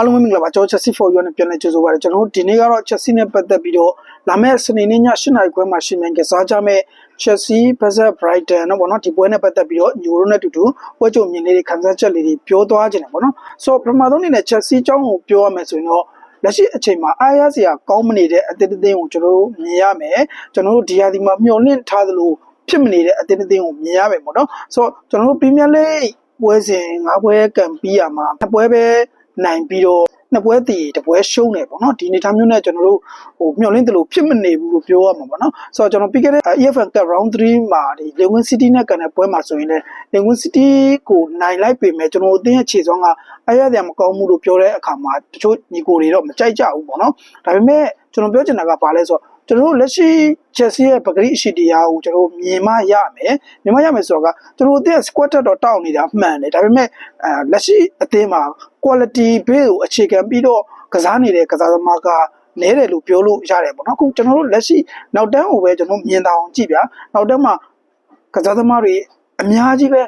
အားလုံးပဲမင်္ဂလာပါကျွန်တော် Chelsea for you နဲ့ပြန်လည်ကြိုဆိုပါရစေကျွန်တော်တို့ဒီနေ့ကတော့ Chelsea နဲ့ပတ်သက်ပြီးတော့လာမယ့်စနေနေ့ည8နာရီခွဲမှာရှင်မြန်ကစားကြမယ့် Chelsea vs Brighton เนาะဗောနော်ဒီပွဲနဲ့ပတ်သက်ပြီးတော့ညိုရိုနဲ့တူတူပွဲကြုံမြင်လေးတွေခန်းစားချက်လေးတွေပြောသွားခြင်းတယ်ဗောနော်ဆိုတော့ပထမဆုံးအနေနဲ့ Chelsea အကြောင်းကိုပြောရမယ်ဆိုရင်တော့လက်ရှိအချိန်မှာအားရစရာကောင်းမနေတဲ့အသင်းအသင်းကိုကျွန်တော်တို့မြင်ရမယ်ကျွန်တော်တို့ဒီဟာဒီမှာမျှော်လင့်ထားသလိုဖြစ်မနေတဲ့အသင်းအသင်းကိုမြင်ရမယ်ပေါ့နော်ဆိုတော့ကျွန်တော်တို့ Premier League ပွဲစဉ်၅ပွဲကန်ပြီးရမှာနှစ်ပွဲပဲ နိုင်ပြီးတော့နှစ်ပွဲတည်တစ်ပွဲရှုံးတယ်ပေါ့နော်ဒီအနေထားမျိုးနဲ့ကျွန်တော်တို့ဟိုမျှော်လင့်တယ်လို့ဖြစ်မနေဘူးလို့ပြောရမှာပေါ့နော်ဆိုတော့ကျွန်တော်ပြီးခဲ့တဲ့ EFL Cup Round 3မှာဒီ Lewin City နဲ့ကန်တဲ့ပွဲမှာဆိုရင်လည်း Lewin City ကိုနိုင်လိုက်ပေမဲ့ကျွန်တော်အသင်းရဲ့ခြေစွမ်းကအရရမကောင်းမှုလို့ပြောတဲ့အခါမှာတချို့ညီကိုတွေတော့မကြိုက်ကြဘူးပေါ့နော်ဒါပေမဲ့ ကျွန်တော်ပြောချင်တာကဘာလဲဆိုတော့ကျွန်တော်တို့လက်ရှိ Chelsea ရဲ့ပဂရိအရှိတရားကိုကျွန်တော်မြင်မရမယ်မြင်မရမယ်ဆိုတော့ကကျွန်တော်တို့ squad တက်တော့တောက်နေတာမှန်တယ်ဒါပေမဲ့အဲလက်ရှိအသင်းမှာ quality base ကိုအခြေခံပြီးတော့ကစားနေတဲ့ကစားသမားကနဲတယ်လို့ပြောလို့ရတယ်ပေါ့နော်အခုကျွန်တော်တို့လက်ရှိနောက်တန်းကိုပဲကျွန်တော်မြင်တာအောင်ကြည့်ဗျာနောက်တန်းမှာကစားသမားတွေအများကြီးပဲ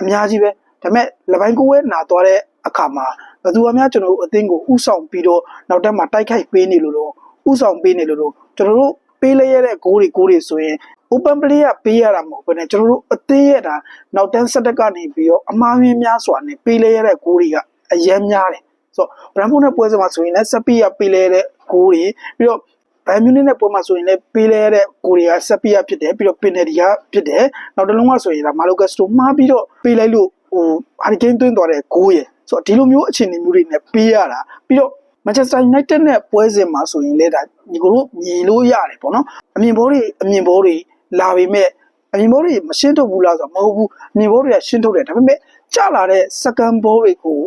အများကြီးပဲဒါပေမဲ့လပိုင်းကိုဝဲနာသွားတဲ့အခါမှာ ဘယ်သူမှကျွန်တော်တို့အသင်းကိုဥဆောင်ပြီးတော့နောက်တန်းမှာတိုက်ခိုက်ပေးနေလို့လို့ဥဆောင်ပေးနေလို့လို့ကျွန်တော်တို့ပေးလိုက်ရတဲ့ဂိုးတွေဂိုးတွေဆိုရင် open play ကပေးရတာမဟုတ်ဘဲနဲ့ကျွန်တော်တို့အသေးရတာနောက်တန်းဆက်တက်ကနေပြီးတော့အမားရင်းများစွာနဲ့ပေးလိုက်ရတဲ့ဂိုးတွေကအယမ်းများတယ်ဆိုတော့ဘရန်ဖုန်းနဲ့ပွဲစမှာဆိုရင်လည်းစပီးရပေးလိုက်ရတဲ့ဂိုးတွေပြီးတော့ဘန်မြူနစ်နဲ့ပွဲမှာဆိုရင်လည်းပေးလဲတဲ့ကိုရီးယားဆက်ပီးရဖြစ်တယ်ပြီးတော့ပင်နယ်ဒီကဖြစ်တယ်နောက်တစ်လုံးကဆိုရင်ဒါမာလိုကက်စတိုမှားပြီးတော့ပေးလိုက်လို့ ဟိုဟာရီကိန်းသွင်းသွားတဲ့ဂိုးရယ်ဆိုတော့ဒီလိုမျိုးအခြေအနေမျိုးတွေနဲ့ပေးရတာပြီးတော့ Manchester United နဲ့ပွဲစဉ်မှာဆိုရင်လည်းဒါညီကိုတို့မြင်လို့ရတယ်ပေါ့နော်အမြင်ဘောတွေအမြင်ဘောတွေလာပေမဲ့အမြင်ဘောတွေမရှင်းထုတ်ဘူးလားဆိုတော့မဟုတ်ဘူးအမြင်ဘောတွေကရှင်းထုတ်တယ်ဒါပေမဲ့ကြလာတဲ့ second ball တွေကို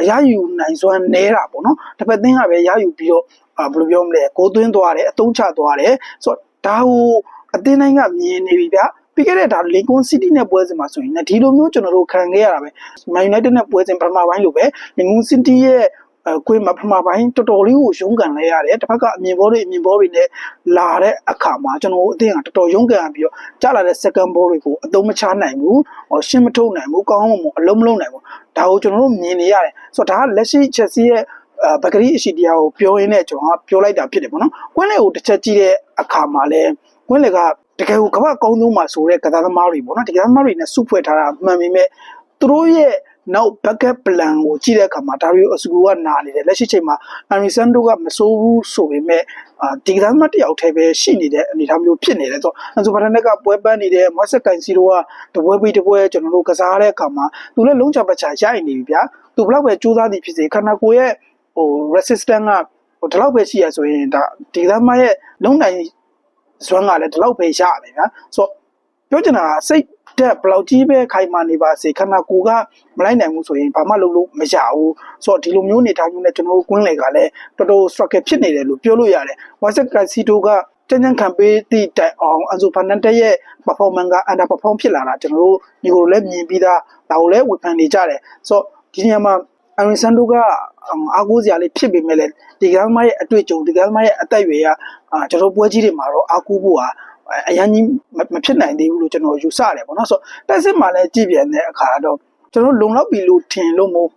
အရယူနိုင်စွမ်းနေတာပေါ့နော်တစ်ဖက်သင်းကပဲရယူပြီးတော့ဘယ်လိုပြောမလဲကိုသွင်းသွားတယ်အတုံးချသွားတယ်ဆိုတော့ဒါဟိုအသင်းတိုင်းကမြင်နေပြီဗျာ ပြီးခဲ့တဲ့ဒါလီကွန်စီးတီးနဲ့ပွဲစဉ်မှာဆိုရင်လည်းဒီလိုမျိုးကျွန်တော်တို့ခံခဲ့ရတာပဲမန်ယူနိုက်တက်နဲ့ပွဲစဉ်ပထမပိုင်းလိုပဲလီကွန်စီးတီးရဲ့အဲကွင်းမှာပထမပိုင်းတော်တော်လေးကိုရုန်းကန်လဲရတယ်တစ်ဖက်ကအမြင်ဘောတွေအမြင်ဘောတွေနဲ့လာတဲ့အခါမှာကျွန်တော်အသင်းကတော်တော်ရုန်းကန်ပြီးတော့ကြားလာတဲ့ second ball တွေကိုအသုံးမချနိုင်ဘူးဟောရှင်းမထုတ်နိုင်ဘူးကောင်းအောင်အလုံးမလုံးနိုင်ဘူးဒါကိုကျွန်တော်တို့မြင်နေရတယ်ဆိုတော့ဒါကလက်ရှိ Chelsea ရဲ့ဘဂရီအရှိတရားကိုပြောရင်းနဲ့ကျွန်တော်ကပြောလိုက်တာဖြစ်တယ်ပေါ့နော်။ကွင်းလေကိုတစ်ချက်ကြည့်တဲ့အခါမှာလဲ ကွင်းလေကတကယ်ကိုကမ္ဘာကောင်းဆုံးမှာဆိုတဲ့ကစားသမားတွေပေါ့နော်။တကယ်သမားတွေနဲ့စုဖွဲ့ထားတာမှန်ပေမဲ့သူတို့ရဲ့နောက် backup plan ကိုကြည့်တဲ့အခါမှာဒါရီအစကူကနာနေတယ်လက်ရှိချိန်မှာအန်ရီဆန်ဒိုကမစိုးဘူးဆိုပေမဲ့အာဒီကစားသမားတစ်ယောက်တည်းပဲရှိနေတဲ့အနေအထားမျိုးဖြစ်နေတယ်ဆိုတော့အန်ဆိုဘာတနက်ကပွဲပန်းနေတယ်မတ်ဆက်ကန်စီရိုကတပွဲပြီးတပွဲကျွန်တော်တို့ကစားတဲ့အခါမှာသူလည်းလုံးချပတ်ချာရိုက်နေပြီဗျာသူဘလောက်ပဲကြိုးစားသည်ဖြစ်စေခန္ဓာကိုယ်ရဲ့ဟို resistant ကဟိုဒီလောက်ပဲရှိရဆိုရင်ဒါဒီကစားမရဲ့လုံးနိုင် ဇွမ်းကလည်းဒီလောက်ပဲရမယ်ဗျာဆိုတော့ပြောချင်တာကစိတ်တက်ဘလောက်ကြီးပဲခိုင်မာနေပါစေခန္ဓာကိုယ်ကမလိုက်နိုင်ဘူးဆိုရင်ဘာမှလုပ်လို့မရဘူးဆိုတော့ဒီလိုမျိုးနေထားမျိုးနဲ့ကျွန်တော်တို့ကွင်းလေကလည်းတော်တော် struggle ဖြစ်နေတယ်လို့ပြောလို့ရတယ်ဝါဆက်ကန်စီတိုကတန်းတန်းခံပေးသည့်တိုင်အောင်အန်ဆိုဖာနန်တက်ရဲ့ performance က under perform ဖြစ်လာတာကျွန်တော်တို့ညီကိုလည်းမြင်ပြီးသားဒါကိုလည်းဝေဖန်နေကြတယ်ဆိုတော့ဒီနေရာမှာ အန်ဆန်ဒိုကအားကိုးစရာလေးဖြစ်ပေမဲ့လည်းဒီကမ်းမရဲ့အတွေ့အကြုံဒီကမ်းမရဲ့အသက်အရွယ်ကကျွန်တော်ပွဲကြီးတွေမှာတော့အားကိုးဖို့ဟာအရန်ကြီးမဖြစ်နိုင်သေးဘူးလို့ကျွန်တော်ယူဆတယ်ပေါ့နော်ဆိုတော့တက်စစ်မှာလည်းကြည့်ပြန်တဲ့အခါတော့ကျွန်တော်လုံလောက်ပြီလို့ထင်လို့မို့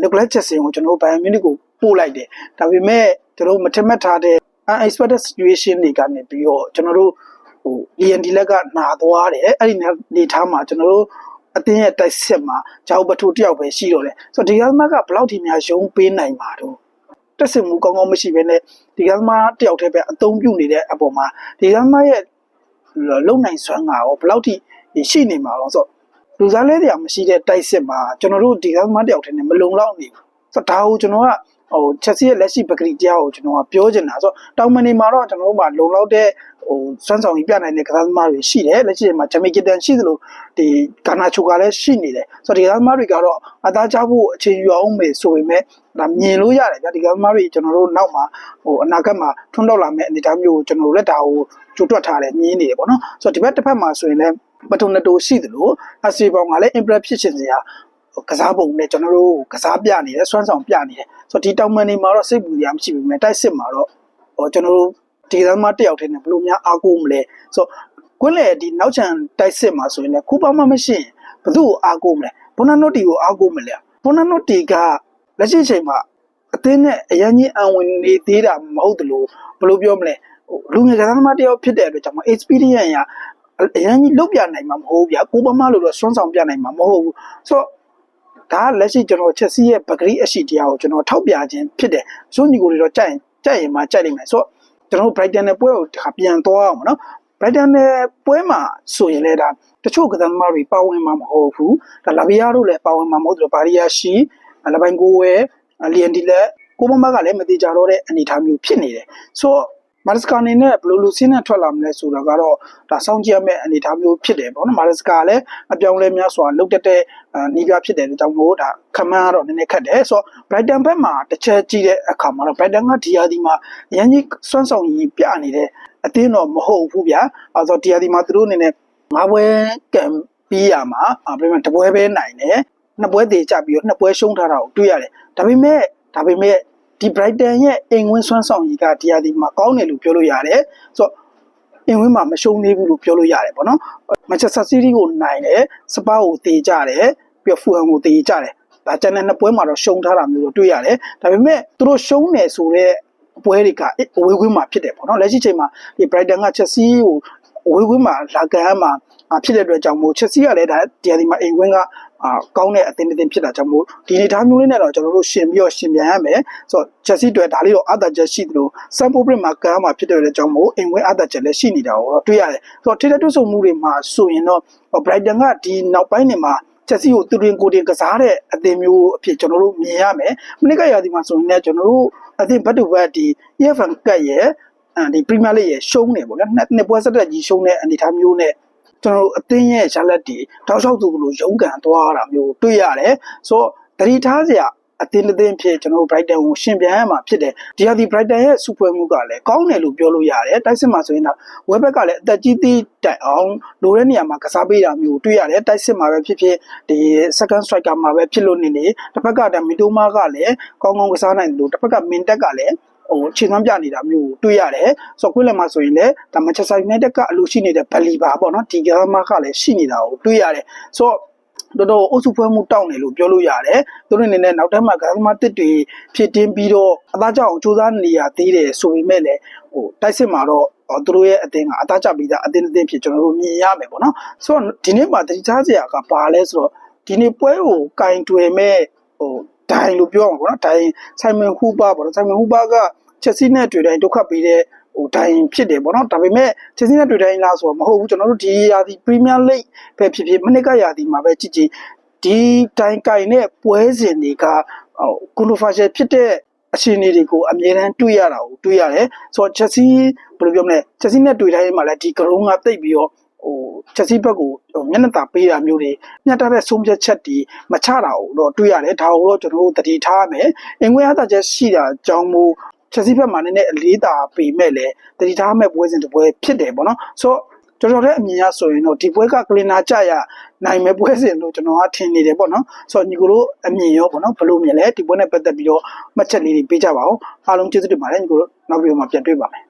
နီကိုလက်ချက်စင်ကိုကျွန်တော်ဘိုင်ယန်မြူနစ်ကိုပို့လိုက်တယ်ဒါပေမဲ့ကျွန်တော်မထင်မှတ်ထားတဲ့ unexpected situation တွေကနေပြီးတော့ကျွန်တော်တို့ဟို END လက်ကနာသွားတယ်အဲ့ဒီနေထားမှာကျွန်တော်တို့ အတင်းရဲ့တိုက်စစ်မှာဂျောက်ပထိုတယောက်ပဲရှိတော့တယ်ဆိုတော့ဒီကမကဘလောက်ထိများရုံးပေးနိုင်မှာတော့တက်စစ်မှုကောင်းကောင်းမရှိဘဲနဲ့ဒီကမတယောက်တည်းပဲအသုံးပြုနေတဲ့အပေါ်မှာဒီကမရဲ့လုံနိုင်စွမ်းကရောဘယ်လောက်ထိရှိနေမှာတော့ဆိုတော့လူစားလဲတရားမရှိတဲ့တိုက်စစ်မှာကျွန်တော်တို့ဒီကမှတယောက်တည်းနဲ့မလုံလောက်နေဘူးဆိုတော့ဒါကိုကျွန်တော်က ဟိုချက်စီရဲ့လက်ရှိပကတိတရားကိုကျွန်တော်ကပြောချင်တာဆိုတော့တောင်မနေမှာတော့ကျွန်တော်တို့မှာလုံလောက်တဲ့ဟိုစွမ်းဆောင်ကြီးပြနိုင်တဲ့ကစားသမားတွေရှိတယ်လက်ရှိမှာဂျမီကီတန်ရှိသလိုဒီကာနာချိုကလည်းရှိနေတယ်ဆိုတော့ဒီကစားသမားတွေကတော့အသားချဖို့အချိန်ယူအောင်မယ်ဆိုပေမဲ့ဒါမြင်လို့ရတယ်ဗျဒီကစားသမားတွေကျွန်တော်တို့နောက်မှာဟိုအနာဂတ်မှာထွန်းတော့လာမယ့်အနေအထားမျိုးကိုကျွန်တော်တို့လက်တာကိုကြိုတွက်ထားတယ်မြင်နေတယ်ပေါ့နော်ဆိုတော့ဒီဘက်တစ်ဖက်မှာဆိုရင်လည်းပတိုနတိုရှိသလိုအစီပေါင်ကလည်း impress ဖြစ်ချင်စရာ ကစားပုံနဲ့ကျွန်တော်တို့ကစားပြနေတယ်စွမ်းဆောင်ပြနေတယ်ဆိုတော့ဒီတောင်မန်နေမှာတော့စိတ်ပူစရာမရှိဘူးမြဲတိုက်စစ်မှာတော့ဟောကျွန်တော်တို့ဒီသမားတယောက်တည်းနဲ့ဘယ်လိုများအားကိုးမလဲဆိုတော့ကွင်းလေဒီနောက်ချန်တိုက်စစ်မှာဆိုရင်လည်းခုပါမှမရှိရင်ဘယ်သူ့ကိုအားကိုးမလဲဘောနာနိုတီကိုအားကိုးမလဲဘောနာနိုတီကလက်ရှိချိန်မှာအသင်းနဲ့အရင်ကြီးအံဝင်နေသေးတာမဟုတ်တလို့ဘယ်လိုပြောမလဲဟိုလူငယ်ကစားသမားတစ်ယောက်ဖြစ်တဲ့အတွက်ကြောင့်မို့ experience ရအရင်ကြီးလုတ်ပြနိုင်မှာမဟုတ်ဘူးဗျာကိုပမာလို့တော့စွမ်းဆောင်ပြနိုင်မှာမဟုတ်ဘူးဆိုတော့ ဒါကလက်ရှိကျွန်တော်ချက်စီရဲ့ပဂရိအရှိတရားကိုကျွန်တော်ထောက်ပြခြင်းဖြစ်တယ်စွန့်ညီကိုတွေတော့ကြိုက်ရင်ကြိုက်ရင်မှကြိုက်နိုင်မယ်ဆိုတော့ကျွန်တော် Brighton နဲ့ပွဲကိုဒါပြန်သွားအောင်နော် Brighton နဲ့ပွဲမှာဆိုရင်လည်းဒါတချို့ကစားသမားတွေပါဝင်မှာမဟုတ်ဘူးဒါလာဗီယာတို့လည်းပါဝင်မှာမဟုတ်ဘူးဘာရီယာရှိလပိုင်ကိုဝဲလီယန်ဒီလက်ကိုမမကလည်းမတိကြတော့တဲ့အနေအထားမျိုးဖြစ်နေတယ်ဆိုတော့ မာရစကာအနေနဲ့ဘယ်လိုလိုဆင်းနဲ့ထွက်လာမလဲဆိုတော့ကတော့ဒါစောင့်ကြည့်ရမယ့်အနေအထားမျိုးဖြစ်တယ်ပေါ့နော်မာရစကာလည်းအပြောင်းလဲများစွာလုတ်တက်တဲ့နီးပြဖြစ်တဲ့အတွက်ကြောင့်မို့ဒါခမန်းကတော့နည်းနည်းခက်တယ်ဆိုတော့ Brighton ဘက်မှာတစ်ချက်ကြည့်တဲ့အခါမှာတော့ Brighton ကဒီယာဒီမှာအရင်ကြီးစွမ်းဆောင်ရည်ပြနေတဲ့အသင်းတော့မဟုတ်ဘူးဗျာအဲဆိုဒီယာဒီမှာသူတို့အနေနဲ့ငါးပွဲကံပြီးရမှာအပြင်မှာတပွဲပဲနိုင်တယ်နှစ်ပွဲသေးကြပြီးတော့နှစ်ပွဲရှုံးထားတာကိုတွေ့ရတယ်ဒါပေမဲ့ဒါပေမဲ့ ဒီ Brighton ရဲ့အိမ်ဝင်းစွမ်းဆောင်ရည်ကဒီယာဒီမှာကောင်းတယ်လို့ပြောလို့ရတယ်ဆိုတော့အင်ဝင်းမှာမရှုံးသေးဘူးလို့ပြောလို့ရတယ်ပေါ့နော်မန်ချက်စတာစီးတီးကိုနိုင်တယ်စပါးကိုတေးကြတယ်ပြီးတော့ဖူဟန်ကိုတေးကြတယ်ဒါကျန်တဲ့နှစ်ပွဲမှာတော့ရှုံးထားတာမျိုးတော့တွေ့ရတယ်ဒါပေမဲ့သူတို့ရှုံးတယ်ဆိုတော့ပွဲတွေကအဝေးကွင်းမှာဖြစ်တယ်ပေါ့နော်လက်ရှိချိန်မှာဒီ Brighton က Chelsea ကိုအဝေးကွင်းမှာလာကန်မှာဖြစ်တဲ့အတွက်ကြောင့်မို့ Chelsea ကလည်းဒါဒီဒီမှာအိမ်ကွင်းက အာကောင်းတဲ့အသင်းတစ်သင်းဖြစ်တာကြောင့်မို့ဒီနေသားမျိုးလေးနဲ့တော့ကျွန်တော်တို့ရှင်ပြီးတော့ရှင်ပြန်ရမယ်ဆိုတော့ Chelsea တွေဒါလေးတော့အသာချက်ရှိသလို Stamford Bridge မှာကန်မှာဖြစ်တဲ့အတွက်ကြောင့်မို့အိမ်ကွင်းအသာချက်လည်းရှိနေတာကိုတော့တွေ့ရတယ်ဆိုတော့ထိတဲ့တွဆုံမှုတွေမှာဆိုရင်တော့ Brighton ကဒီနောက်ပိုင်းတွေမှာချက်စီကိုသူရင်ကိုတင်ကစားတဲ့အသင်းမျိုးအဖြစ်ကျွန်တော်တို့မြင်ရမယ်။မနစ်ကရာဒီမှာဆိုရင်လည်းကျွန်တော်တို့အသင်းဘတ်တူဘတ်ဒီ EFN ကတ်ရဲ့အဲဒီပရီးမီယာလိရဲ့ရှုံးနေပေါ့နော်။နှစ်နှစ်ပွဲဆက်တက်ကြီးရှုံးတဲ့အနေအထားမျိုးနဲ့ ကျွန်တော်တို့အသင်းရဲ့ရလက်တွေတောက်လျှောက်သူလိုရုန်းကန်သွားတာမျိုးတွေ့ရတယ်။ဆိုတော့တတိထားစရာအသင်းတစ်သင်းဖြစ်ကျွန်တော်တို့ Brighton ကိုရှင်ပြန်ရမှာဖြစ်တယ်ဒီဟာဒီ Brighton ရဲ့စူပွဲမှုကလည်းကောင်းတယ်လို့ပြောလို့ရတယ်တိုက်စစ်မှာဆိုရင်တော့ဝက်ဘက်ကလည်းအသက်ကြီးသေးတိုင်အောင်လိုတဲ့နေရာမှာကစားပေးတာမျိုးတွေ့ရတယ်တိုက်စစ်မှာပဲဖြစ်ဖြစ်ဒီ second striker မှာပဲဖြစ်လို့နေနေတစ်ဖက်ကဒါမီတိုမာကလည်းကောင်းကောင်းကစားနိုင်တယ်လို့တစ်ဖက်ကမင်တက်ကလည်း ဟိုခြေသွမ်းပြနေတာမျိုးတွေ့ရတယ်ဆိုတော့ကွင်းလယ်မှာဆိုရင်လည်းဒါမန်ချက်စတာယူနိုက်တက်ကအလိုရှိနေတဲ့ဘလီဘာပေါ့နော်ဒီဂါမာကလည်းရှိနေတာကိုတွေ့ရတယ်ဆိုတော့တော်တော်အုပ်စုဖွဲမှုတောင်းတယ်လို့ပြောလို့ရတယ်သူတို့အနေနဲ့နောက်ထပ်မှကစားသမားတစ်တွေဖြစ်တင်းပြီးတော့အသားကြောင့်စူးစမ်းနေရသေးတယ်ဆိုပေမဲ့လည်းဟိုတိုက်စစ်မှာတော့သူတို့ရဲ့အသင်းကအသားကျပြီးသားအသင်းအသင်းဖြစ်ကျွန်တော်တို့မြင်ရမယ်ပေါ့နော်ဆိုတော့ဒီနေ့မှာတတိထားစရာကဘာလဲဆိုတော့ဒီနေ့ပွဲကိုကင်တွယ်မဲ့ဟို ဒိုင်လို့ပြောအောင်ပေါ့နော်ဒိုင်ဆိုင်မန်ဟူပါပေါ့နော်ဆိုင်မန်ဟူပါကချက်စီနဲ့တွေ့တိုင်းဒုက္ခပေးတဲ့ဟိုဒိုင်ဖြစ်တယ်ပေါ့နော်ဒါပေမဲ့ချက်စီနဲ့တွေ့တိုင်းလားဆိုတော့မဟုတ်ဘူးကျွန်တော်တို့ဒီရာသီပရီးမီးယားလိဂ်ပဲဖြစ်ဖြစ်မနစ်ကရာသီမှာပဲကြည့်ကြည့်ဒီတိုင်ကင်နဲ့ပွဲစဉ်တွေကဟိုကွန်ဖိုဖာရှယ်ဖြစ်တဲ့အခြေအနေတွေကိုအမြဲတမ်းတွေ့ရတာကိုတွေ့ရတယ်ဆိုတော့ချက်စီဘယ်လိုပြောမလဲချက်စီနဲ့တွေ့တိုင်းမှာလည်းဒီကရုံးကတိတ်ပြီးတော့ ဟိုချက်စီဘက်ကိုဟိုမျက်နှာသာပေးတာမျိုးတွေမျက်တာတဲ့ဆုံးဖြတ်ချက်တွေမချတာကိုတော့တွေ့ရတယ်ဒါကိုတော့ကျွန်တော်တို့တတိထားရမယ်အင်္ဂွေအားသာချက်ရှိတာကြောင့်မို့ချက်စီဘက်မှာနည်းနည်းအလေးတာပေမဲ့လည်းတတိထားမဲ့ပွဲစဉ်တစ်ပွဲဖြစ်တယ်ပေါ့နော်ဆိုတော့တော်တော်တဲ့အမြင်ရဆိုရင်တော့ဒီပွဲကကလင်နာကြရနိုင်မဲ့ပွဲစဉ်လို့ကျွန်တော်ကထင်နေတယ်ပေါ့နော်ဆိုတော့ညီကိုတို့အမြင်ရောပေါ့နော်ဘယ်လိုမြင်လဲဒီပွဲနဲ့ပတ်သက်ပြီးတော့မှတ်ချက်လေးတွေပေးကြပါဦးအားလုံးကျေးဇူးတင်ပါတယ်ညီကိုတို့နောက်ဗီဒီယိုမှာပြန်တွေ့ပါမယ်